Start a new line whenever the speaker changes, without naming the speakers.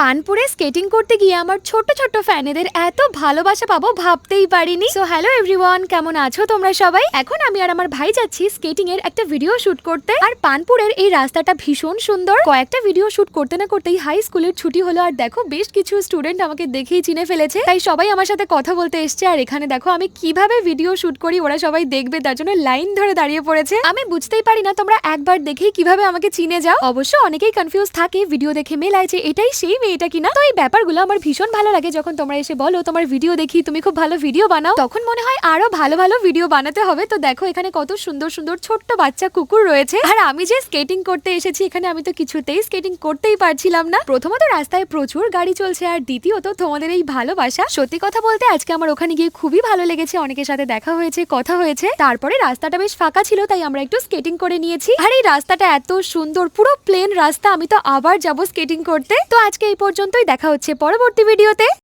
পানপুরে skating করতে গিয়ে আমার ছোট ছোট ফ্যানেদের এত ভালোবাসা পাবো ভাবতেই পারিনি। সো হ্যালো এভরিওয়ান কেমন আছো তোমরা সবাই? এখন আমি আর আমার ভাই যাচ্ছি স্কেটিং এর একটা ভিডিও শুট করতে। আর পানপুরের এই রাস্তাটা ভীষণ সুন্দর। কয়েকটা ভিডিও শুট করতে না করতেই হাই স্কুলের ছুটি হলো। আর দেখো, বেশ কিছু স্টুডেন্ট আমাকে দেখেই চিনে ফেলেছে। তাই সবাই আমার সাথে কথা বলতে এসছে। আর এখানে দেখো, আমি কীভাবে ভিডিও শুট করি, ওরা সবাই দেখবে। তার জন্য লাইন ধরে দাঁড়িয়ে পড়েছে। আমি বুঝতেই পারি না তোমরা একবার দেখেই কীভাবে আমাকে চিনে যাও। অবশ্য অনেকেই কনফিউজ থাকে ভিডিও দেখে মেলায় যে এটাই সেই মেয়েটা কিনা? তো এই ব্যাপারগুলো আমার ভীষণ ভালো লাগে যখন তোমরা এসে বলো, তোমার ভিডিও দেখি, তুমি খুব ভালো ভিডিও বানাও। তখন মনে হয় আরও ভালো ভালো ভিডিও বানাতে হবে। তো দেখো, এখানে কত সুন্দর সুন্দর ছোট্ট বাচ্চা কুকুর রয়েছে। আর আমি যে স্কেটিং করতে এসেছি, এখানে আমি তো কিছুতেই স্কেটিং করতেই পারছিলাম না। প্রথমত রাস্তায় প্রচুর গাড়ি চলছে, আর দ্বিতীয়ত তোমাদের এই ভালোবাসা। সত্যি কথা বলতে, আজকে আমার ওখানে গিয়ে খুবই ভালো লেগেছে। অনেকের সাথে দেখা হয়েছে, কথা হয়েছে। তারপরে রাস্তাটা বেশ ফাঁকা ছিল, তাই আমরা একটু স্কেটিং করে নিয়েছি। আর এই রাস্তাটা এত সুন্দর, পুরো প্লেন রাস্তা। আমি তো আবার যাব স্কেটিং করতে। তো আজকে এই পর্যন্তই দেখা হচ্ছে পরবর্তী ভিডিওতে।